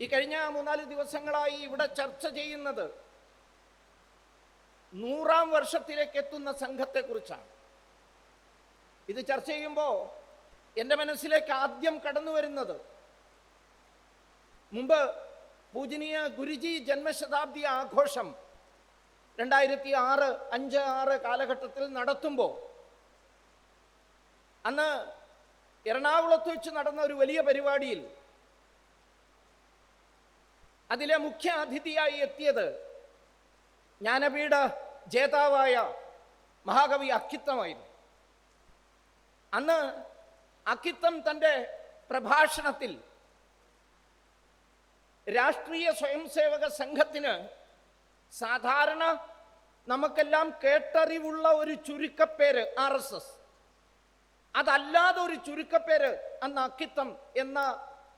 ഈ കഴിഞ്ഞ മൂന്നാൽ ദിവസങ്ങളായി ഇവിടെ ചർച്ച ചെയ്യുന്നത് നൂറാം വർഷത്തിലേക്ക് എത്തുന്ന സംഘത്തെക്കുറിച്ചാണ്. ഇത് ചർച്ച ചെയ്യുമ്പോൾ എന്റെ മനസ്സിലേക്ക് ആദ്യം കടന്നു വരുന്നത് മുമ്പ് പൂജനീയ ഗുരുജി ജന്മശതാബ്ദി ആഘോഷം രണ്ടായിരത്തി ആറ് അഞ്ച് ആറ് കാലഘട്ടത്തിൽ നടത്തുമ്പോൾ അന്ന് എറണാകുളത്ത് വെച്ച് നടന്ന ഒരു വലിയ പരിപാടിയിൽ അതിലെ മുഖ്യ അതിഥിയായി എത്തിയത് ജ്ഞാനപീഠ ജേതാവായ മഹാകവി അക്കിത്തമായിരുന്നു. അന്ന് അക്കിത്തം തന്റെ പ്രഭാഷണത്തിൽ രാഷ്ട്രീയ സ്വയംസേവക സംഘത്തിന് സാധാരണ നമുക്കെല്ലാം കേട്ടറിവുള്ള ഒരു ചുരുക്കപ്പേര് ആർ എസ് എസ്. അതല്ലാതെ ഒരു ചുരുക്കപ്പേര് അന്ന് അക്കിത്തം എന്ന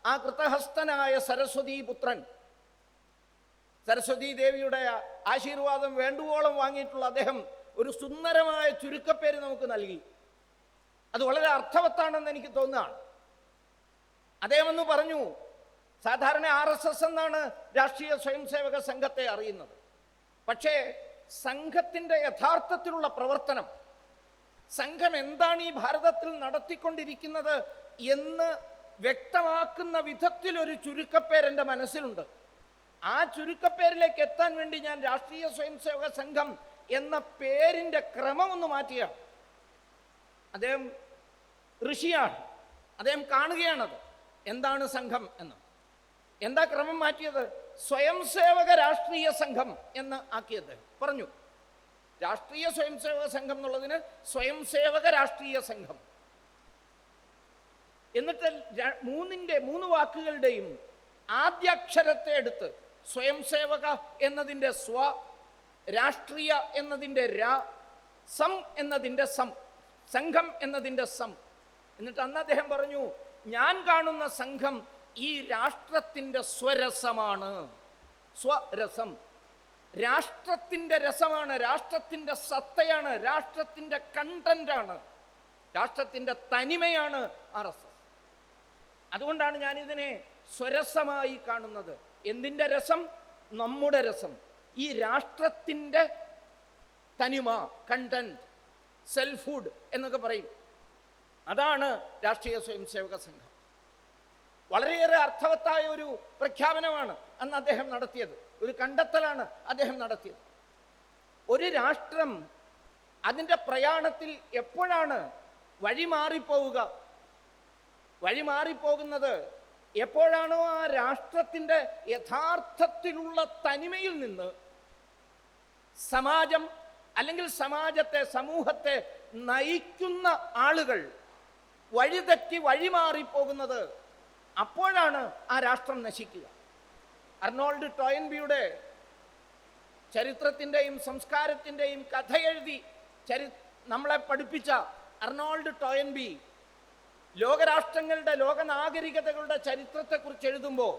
ആ കൃതഹസ്തനായ സരസ്വതി പുത്രൻ. സരസ്വതി ദേവിയുടെ ആശീർവാദം വേണ്ടുവോളം വാങ്ങിയിട്ടുള്ള അദ്ദേഹം ഒരു സുന്ദരമായ ചുരുക്കപ്പേര് നമുക്ക് നൽകി. അത് വളരെ അർത്ഥവത്താണെന്ന് എനിക്ക് തോന്നുകയാണ്. അദ്ദേഹം എന്ന് പറഞ്ഞു സാധാരണ ആർ എസ് എസ് എന്നാണ് രാഷ്ട്രീയ സ്വയംസേവക സംഘത്തെ അറിയുന്നത്. പക്ഷേ സംഘത്തിന്റെ യഥാർത്ഥത്തിലുള്ള പ്രവർത്തനം സംഘം എന്താണ് ഈ ഭാരതത്തിൽ നടത്തിക്കൊണ്ടിരിക്കുന്നത് എന്ന് വ്യക്തമാക്കുന്ന വിധത്തിൽ ഒരു ചുരുക്കപ്പേര് എന്റെ മനസ്സിലുണ്ട്. ആ ചുരുക്കപ്പേരിലേക്ക് എത്താൻ വേണ്ടി ഞാൻ രാഷ്ട്രീയ സ്വയംസേവക സംഘം എന്ന പേരിന്റെ ക്രമം ഒന്ന് മാറ്റിയ അദ്ദേഹം ഋഷിയാണ്. അദ്ദേഹം കാണുകയാണത്. എന്താണ് സംഘം എന്ന്. എന്താ ക്രമം മാറ്റിയത്? സ്വയം സേവക രാഷ്ട്രീയ സംഘം എന്ന് ആക്കിയത്. പറഞ്ഞു. രാഷ്ട്രീയ സ്വയം സേവക സംഘം എന്നുള്ളതിന് സ്വയം സേവക രാഷ്ട്രീയ സംഘം. എന്നിട്ട് മൂന്നിന്റെ മൂന്ന് വാക്കുകളുടെയും ആദ്യാക്ഷരത്തെ എടുത്ത് സ്വയം സേവക എന്നതിന്റെ സ്വ രാഷ്ട്രീയ എന്നതിന്റെ രാ സം എന്നതിന്റെ സം സംഘം എന്നതിന്റെ സം. എന്നിട്ട് അന്ന് അദ്ദേഹം പറഞ്ഞു ഞാൻ കാണുന്ന സംഘം ഈ രാഷ്ട്രത്തിന്റെ സ്വരസമാണ്. സ്വരസം. രാഷ്ട്രത്തിന്റെ രസമാണ്. രാഷ്ട്രത്തിന്റെ സത്തയാണ്. രാഷ്ട്രത്തിന്റെ കണ്ടന്റാണ്. രാഷ്ട്രത്തിന്റെ തനിമയാണ് ആർ എസ് എസ്. അതുകൊണ്ടാണ് ഞാനിതിനെ സ്വരസമായി കാണുന്നത്. എന്തിന്റെ രസം? നമ്മുടെ രസം. ഈ രാഷ്ട്രത്തിന്റെ തനിമ കണ്ടന്റ് സെൽഫുഡ് എന്നൊക്കെ പറയും. അതാണ് രാഷ്ട്രീയ സ്വയംസേവക സംഘം. വളരെയേറെ അർത്ഥവത്തായ ഒരു പ്രഖ്യാപനമാണ് അന്ന് അദ്ദേഹം നടത്തിയത്. ഒരു കണ്ടെത്തലാണ് അദ്ദേഹം നടത്തിയത്. ഒരു രാഷ്ട്രം അതിന്റെ പ്രയാണത്തിൽ എപ്പോഴാണ് വഴി മാറിപ്പോവുക? വഴി മാറിപ്പോകുന്നത് എപ്പോഴാണോ ആ രാഷ്ട്രത്തിന്റെ യഥാർത്ഥത്തിലുള്ള തനിമയിൽ നിന്ന് സമാജം അല്ലെങ്കിൽ സമാജത്തെ സമൂഹത്തെ നയിക്കുന്ന ആളുകൾ വഴിതെറ്റി വഴിമാറിപ്പോകുന്നത് അപ്പോഴാണ് ആ രാഷ്ട്രം നശിക്കുക. അർണോൾഡ് ടോയൻബിയുടെ ചരിത്രത്തിന്റെയും സംസ്കാരത്തിന്റെയും കഥ എഴുതി ചരി നമ്മളെ പഠിപ്പിച്ച അർണോൾഡ് ടോയൻബി ലോകരാഷ്ട്രങ്ങളുടെ ലോകനാഗരികതകളുടെ ചരിത്രത്തെക്കുറിച്ച് എഴുതുമ്പോൾ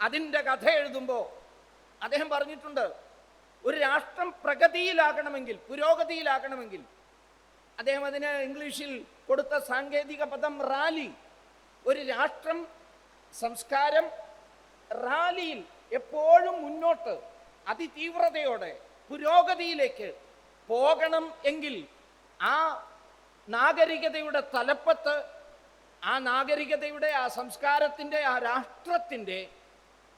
അതിന്റെ കഥ എഴുതുമ്പോൾ അദ്ദേഹം പറഞ്ഞിട്ടുണ്ട് ഒരു രാഷ്ട്രം പ്രഗതിയിലാകണമെങ്കിൽ പുരോഗതിയിലാകണമെങ്കിൽ അദ്ദേഹം അതിന് ഇംഗ്ലീഷിൽ കൊടുത്ത സാങ്കേതിക പദം റാലി. ഒരു രാഷ്ട്രം സംസ്കാരം റാലിയിൽ എപ്പോഴും മുന്നോട്ട് അതിതീവ്രതയോടെ പുരോഗതിയിലേക്ക് പോകണം എങ്കിൽ ആ നാഗരികതയുടെ തലപ്പത്ത് ആ നാഗരികതയുടെ ആ സംസ്കാരത്തിന്റെ ആ രാഷ്ട്രത്തിന്റെ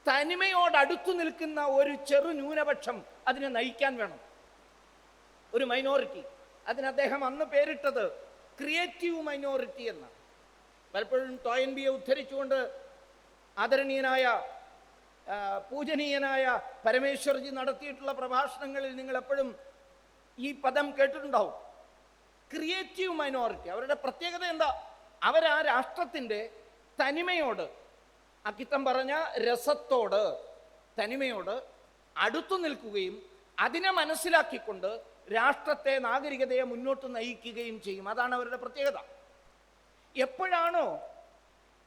തനിമയോടടുത്തു നിൽക്കുന്ന ഒരു ചെറു ന്യൂനപക്ഷം അതിനെ നയിക്കാൻ വേണം. ഒരു മൈനോറിറ്റി അതിന് അദ്ദേഹം അന്ന് പേരിട്ടത് ക്രിയേറ്റീവ് മൈനോറിറ്റി എന്നാണ്. പലപ്പോഴും ടോയൻബിയെ ഉദ്ധരിച്ചുകൊണ്ട് ആദരണീയനായ പൂജനീയനായ പരമേശ്വർജി നടത്തിയിട്ടുള്ള പ്രഭാഷണങ്ങളിൽ നിങ്ങൾ എപ്പോഴും ഈ പദം കേട്ടിട്ടുണ്ടാവും. ക്രിയേറ്റീവ് മൈനോറിറ്റി അവരുടെ പ്രത്യേകത എന്താ? അവർ ആ രാഷ്ട്രത്തിന്റെ തനിമയോട് അക്കിത്തം പറഞ്ഞ രസത്തോട് തനിമയോട് അടുത്തു നിൽക്കുകയും അതിനെ മനസ്സിലാക്കിക്കൊണ്ട് രാഷ്ട്രത്തെ നാഗരികതയെ മുന്നോട്ട് നയിക്കുകയും ചെയ്യും. അതാണ് അവരുടെ പ്രത്യേകത. എപ്പോഴാണോ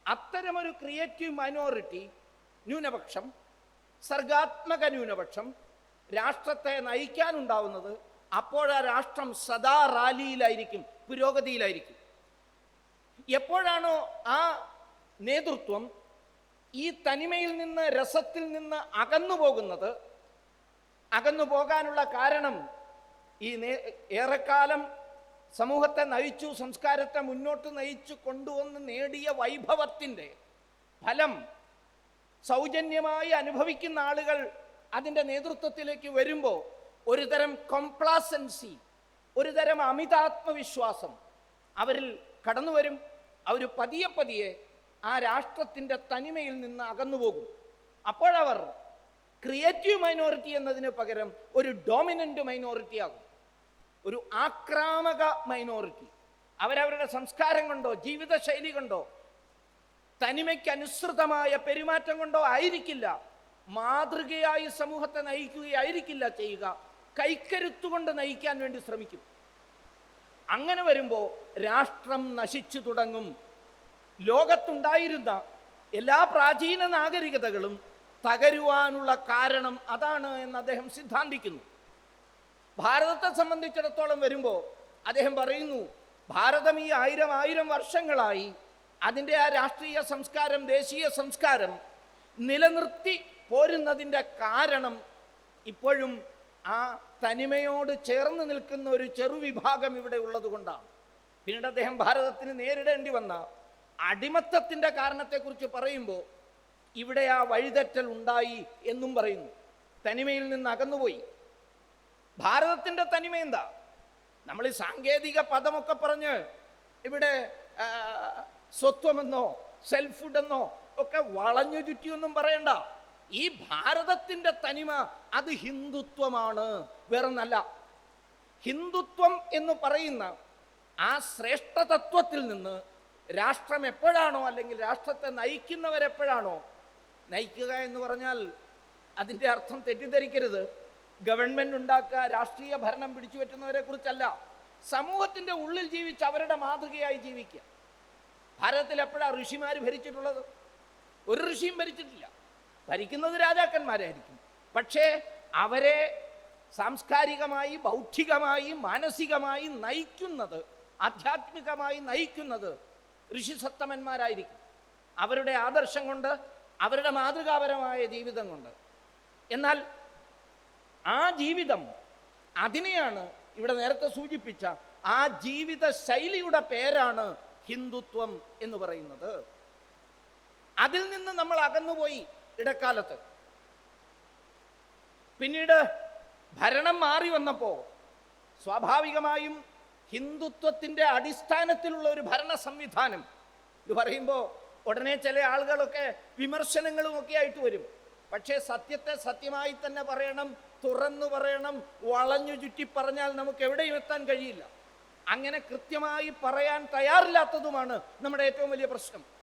അത്തരമൊരു ക്രിയേറ്റീവ് മൈനോറിറ്റി ന്യൂനപക്ഷം സർഗാത്മക ന്യൂനപക്ഷം രാഷ്ട്രത്തെ നയിക്കാനുണ്ടാവുന്നത് അപ്പോഴാ രാഷ്ട്രം സദാ റാലിയിലായിരിക്കും പുരോഗതിയിലായിരിക്കും. എപ്പോഴാണോ ആ നേതൃത്വം ഈ തനിമയിൽ നിന്ന് രസത്തിൽ നിന്ന് അകന്നു പോകുന്നത് അകന്നു പോകാനുള്ള കാരണം ഈ ഏറെക്കാലം സമൂഹത്തെ നയിച്ചു സംസ്കാരത്തെ മുന്നോട്ട് നയിച്ചു കൊണ്ടുവന്ന് നേടിയ വൈഭവത്തിന്റെ ഫലം സൗജന്യമായി അനുഭവിക്കുന്ന ആളുകൾ അതിന്റെ നേതൃത്വത്തിലേക്ക് വരുമ്പോൾ ഒരുതരം കോംപ്ലാസൻസി ഒരുതരം അമിതാത്മവിശ്വാസം അവരിൽ കടന്നു വരും. അവർ പതിയെ പതിയെ ആ രാഷ്ട്രത്തിന്റെ തനിമയിൽ നിന്ന് അകന്നുപോകും അപ്പോഴവർ ക്രിയേറ്റീവ് മൈനോറിറ്റി എന്നതിന് പകരം ഒരു ഡോമിനന്റ് മൈനോറിറ്റി ആകും. ഒരു ആക്രാമക മൈനോറിറ്റി അവരവരുടെ സംസ്കാരം കൊണ്ടോ ജീവിതശൈലി കൊണ്ടോ തനിമയ്ക്ക് അനുസൃതമായ പെരുമാറ്റം കൊണ്ടോ ആയിരിക്കില്ല. മാതൃകയായി സമൂഹത്തെ നയിക്കുകയായിരിക്കില്ല ചെയ്യുക. കൈക്കരുത്തുകൊണ്ട് നയിക്കാൻ വേണ്ടി ശ്രമിക്കും. അങ്ങനെ വരുമ്പോൾ രാഷ്ട്രം നശിച്ചു തുടങ്ങും. ലോകത്തുണ്ടായിരുന്ന എല്ലാ പ്രാചീന നാഗരികതകളും തകരുവാനുള്ള കാരണം അതാണ് എന്ന് അദ്ദേഹം സിദ്ധാന്തിക്കുന്നു. ഭാരതത്തെ സംബന്ധിച്ചിടത്തോളം വരുമ്പോൾ അദ്ദേഹം പറയുന്നു ഭാരതം ഈ ആയിരം ആയിരം വർഷങ്ങളായി അതിന്റെ ആ രാഷ്ട്രീയ സംസ്കാരം ദേശീയ സംസ്കാരം നിലനിർത്തി പോരുന്നതിന്റെ കാരണം ഇപ്പോഴും ആ തനിമയോട് ചേർന്ന് നിൽക്കുന്ന ഒരു ചെറുവിഭാഗം ഇവിടെ ഉള്ളതുകൊണ്ടാണ് പിന്നീട് അദ്ദേഹം ഭാരതത്തിന് നേരിടേണ്ടി വന്ന അടിമത്തത്തിന്റെ കാരണത്തെക്കുറിച്ച് പറയുമ്പോൾ ഇവിടെ ആ വഴിതെറ്റൽ ഉണ്ടായി എന്നും പറയുന്നു. തനിമയിൽ നിന്ന് അകന്നുപോയി. ഭാരതത്തിന്റെ തനിമ എന്താ? നമ്മൾ ഈ സാങ്കേതിക പദമൊക്കെ പറഞ്ഞ് ഇവിടെ സ്വത്വമെന്നോ സെൽഫ് എന്നോ ഒക്കെ വളഞ്ഞു ചുറ്റിയൊന്നും പറയണ്ട. ഈ ഭാരതത്തിന്റെ തനിമ അത് ഹിന്ദുത്വമാണ്. വേറൊന്നല്ല. ഹിന്ദുത്വം എന്ന് പറയുന്ന ആ ശ്രേഷ്ഠ തത്വത്തിൽ നിന്ന് രാഷ്ട്രം എപ്പോഴാണോ അല്ലെങ്കിൽ രാഷ്ട്രത്തെ നയിക്കുന്നവരെപ്പോഴാണോ നയിക്കുക എന്ന് പറഞ്ഞാൽ അതിന്റെ അർത്ഥം തെറ്റിദ്ധരിക്കരുത്. ഗവൺമെന്റ് ഉണ്ടാക്കുക രാഷ്ട്രീയ ഭരണം പിടിച്ചു പറ്റുന്നവരെ കുറിച്ചല്ല. സമൂഹത്തിന്റെ ഉള്ളിൽ ജീവിച്ച് അവരുടെ മാതൃകയായി ജീവിക്കുക. ഭാരതത്തിൽ എപ്പോഴാണ് ഋഷിമാർ ഭരിച്ചിട്ടുള്ളത്? ഒരു ഋഷിയും ഭരിച്ചിട്ടില്ല. ഭരിക്കുന്നത് രാജാക്കന്മാരായിരിക്കും. പക്ഷേ അവരെ സാംസ്കാരികമായി ബൗദ്ധികമായി മാനസികമായി നയിക്കുന്നത് ആധ്യാത്മികമായി നയിക്കുന്നത് ഋഷിസത്തമന്മാരായിരിക്കും അവരുടെ ആദർശം കൊണ്ട് അവരുടെ മാതൃകാപരമായ ജീവിതം കൊണ്ട്. എന്നാൽ ആ ജീവിതം അതിനെയാണ് ഇവിടെ നേരത്തെ സൂചിപ്പിച്ച ആ ജീവിത ശൈലിയുടെ പേരാണ് ഹിന്ദുത്വം എന്ന് പറയുന്നത്. അതിൽ നിന്ന് നമ്മൾ അകന്നുപോയി ഇടക്കാലത്ത്. പിന്നീട് ഭരണം മാറി വന്നപ്പോൾ സ്വാഭാവികമായും ഹിന്ദുത്വത്തിന്റെ അടിസ്ഥാനത്തിലുള്ള ഒരു ഭരണ സംവിധാനം ഇത് പറയുമ്പോൾ ഉടനെ ചില ആളുകളൊക്കെ വിമർശനങ്ങളും ഒക്കെ ആയിട്ട് വരും. പക്ഷേ സത്യത്തെ സത്യമായി തന്നെ പറയണം തുറന്നു പറയണം വളഞ്ഞു ചുറ്റി പറഞ്ഞാൽ നമുക്ക് എവിടെയും എത്താൻ കഴിയില്ല. അങ്ങനെ കൃത്യമായി പറയാൻ തയ്യാറില്ലാത്തതുമാണ് നമ്മുടെ ഏറ്റവും വലിയ പ്രശ്നം.